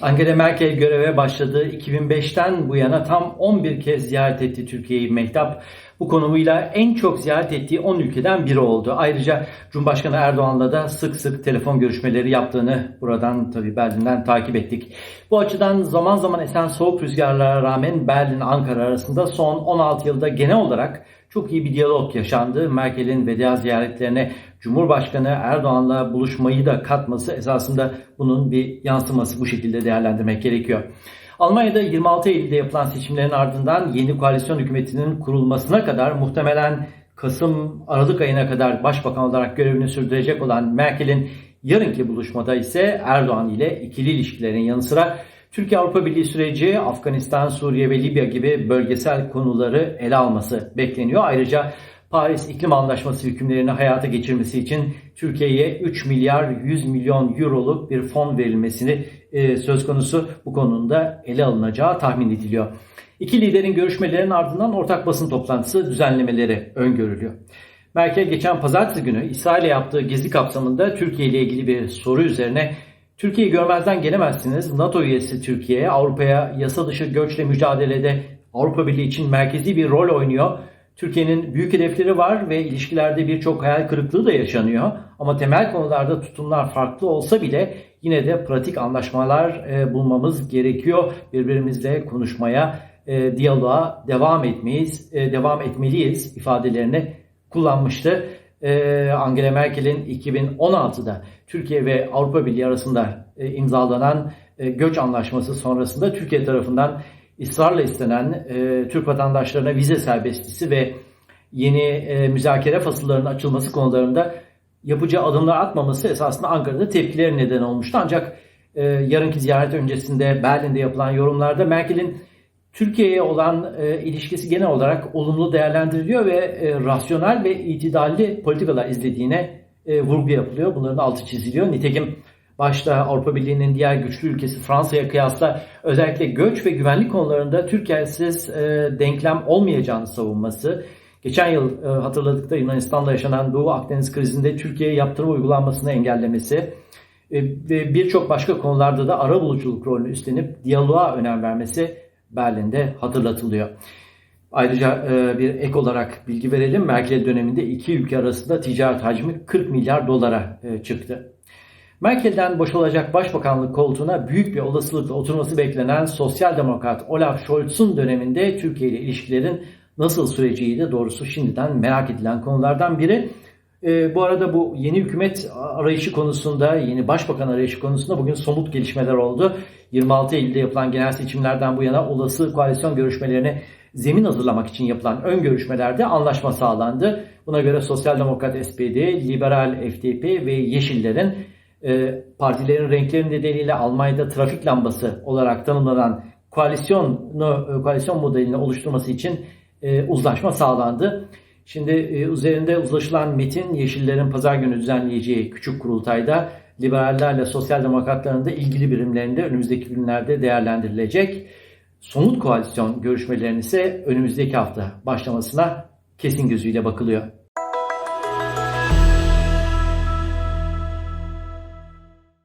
Angela Merkel göreve başladığı 2005'ten bu yana tam 11 kez ziyaret etti Türkiye'yi Mehtap. Bu konumuyla en çok ziyaret ettiği 10 ülkeden biri oldu. Ayrıca Cumhurbaşkanı Erdoğan'la da sık sık telefon görüşmeleri yaptığını buradan tabii Berlin'den takip ettik. Bu açıdan zaman zaman esen soğuk rüzgarlara rağmen Berlin-Ankara arasında son 16 yılda genel olarak çok iyi bir diyalog yaşandı. Merkel'in veda ziyaretlerine Cumhurbaşkanı Erdoğan'la buluşmayı da katması esasında bunun bir yansıması bu şekilde değerlendirmek gerekiyor. Almanya'da 26 Eylül'de yapılan seçimlerin ardından yeni koalisyon hükümetinin kurulmasına kadar muhtemelen Kasım-Aralık ayına kadar başbakan olarak görevini sürdürecek olan Merkel'in yarınki buluşmada ise Erdoğan ile ikili ilişkilerin yanı sıra Türkiye-Avrupa Birliği süreci, Afganistan, Suriye ve Libya gibi bölgesel konuları ele alması bekleniyor. Ayrıca Paris İklim Anlaşması hükümlerini hayata geçirmesi için Türkiye'ye 3 milyar 100 milyon euroluk bir fon verilmesini e, söz konusu bu konuda ele alınacağı tahmin ediliyor. İki liderin görüşmelerinin ardından ortak basın toplantısı düzenlemeleri öngörülüyor. Merkel geçen pazartesi günü İsrail'e yaptığı gezi kapsamında Türkiye ile ilgili bir soru üzerine Türkiye'yi görmezden gelemezsiniz. NATO üyesi Türkiye Avrupa'ya yasa dışı göçle mücadelede Avrupa Birliği için merkezi bir rol oynuyor. Türkiye'nin büyük hedefleri var ve ilişkilerde birçok hayal kırıklığı da yaşanıyor. Ama temel konularda tutumlar farklı olsa bile yine de pratik anlaşmalar e, bulmamız gerekiyor. Birbirimizle konuşmaya, e, diyaloğa devam etmeyiz, e, devam etmeliyiz ifadelerini kullanmıştı. Angela Merkel'in 2016'da Türkiye ve Avrupa Birliği arasında imzalanan göç anlaşması sonrasında Türkiye tarafından ısrarla istenen e, Türk vatandaşlarına vize serbestisi ve yeni e, müzakere fasıllarının açılması konularında yapacağı adımlar atmaması esasında Ankara'da tepkileri neden olmuştu. Ancak e, yarınki ziyaret öncesinde Berlin'de yapılan yorumlarda Merkel'in Türkiye'ye olan e, ilişkisi genel olarak olumlu değerlendiriliyor ve e, rasyonel ve itidalli politikalar izlediğine e, vurgu yapılıyor. Bunların altı çiziliyor. Nitekim başta Avrupa Birliği'nin diğer güçlü ülkesi Fransa'ya kıyasla özellikle göç ve güvenlik konularında Türkiye'siz e, denklem olmayacağını savunması, geçen yıl e, hatırladıkta Yunanistan'da yaşanan Doğu Akdeniz krizinde Türkiye'ye yaptırım uygulanmasını engellemesi e, ve birçok başka konularda da ara buluculuk rolünü üstlenip diyaloğa önem vermesi Berlin'de hatırlatılıyor. Ayrıca e, bir ek olarak bilgi verelim. Merkel döneminde iki ülke arasında ticaret hacmi 40 milyar dolara e, çıktı. Merkel'den boşalacak başbakanlık koltuğuna büyük bir olasılıkla oturması beklenen sosyal demokrat Olaf Scholz'un döneminde Türkiye ile ilişkilerin nasıl süreceği de doğrusu şimdiden merak edilen konulardan biri. E, bu arada bu yeni hükümet arayışı konusunda, yeni başbakan arayışı konusunda bugün somut gelişmeler oldu. 26 Eylül'de yapılan genel seçimlerden bu yana olası koalisyon görüşmelerine zemin hazırlamak için yapılan ön görüşmelerde anlaşma sağlandı. Buna göre Sosyal Demokrat SPD, Liberal FDP ve Yeşillerin partilerin renkleri nedeniyle Almanya'da trafik lambası olarak tanımlanan koalisyonu, e, koalisyon modelini oluşturması için e, uzlaşma sağlandı. Şimdi üzerinde uzlaşılan metin Yeşillerin pazar günü düzenleyeceği küçük kurultayda liberallerle sosyal demokratların da ilgili birimlerinde önümüzdeki günlerde değerlendirilecek. Somut koalisyon görüşmelerinin ise önümüzdeki hafta başlamasına kesin gözüyle bakılıyor.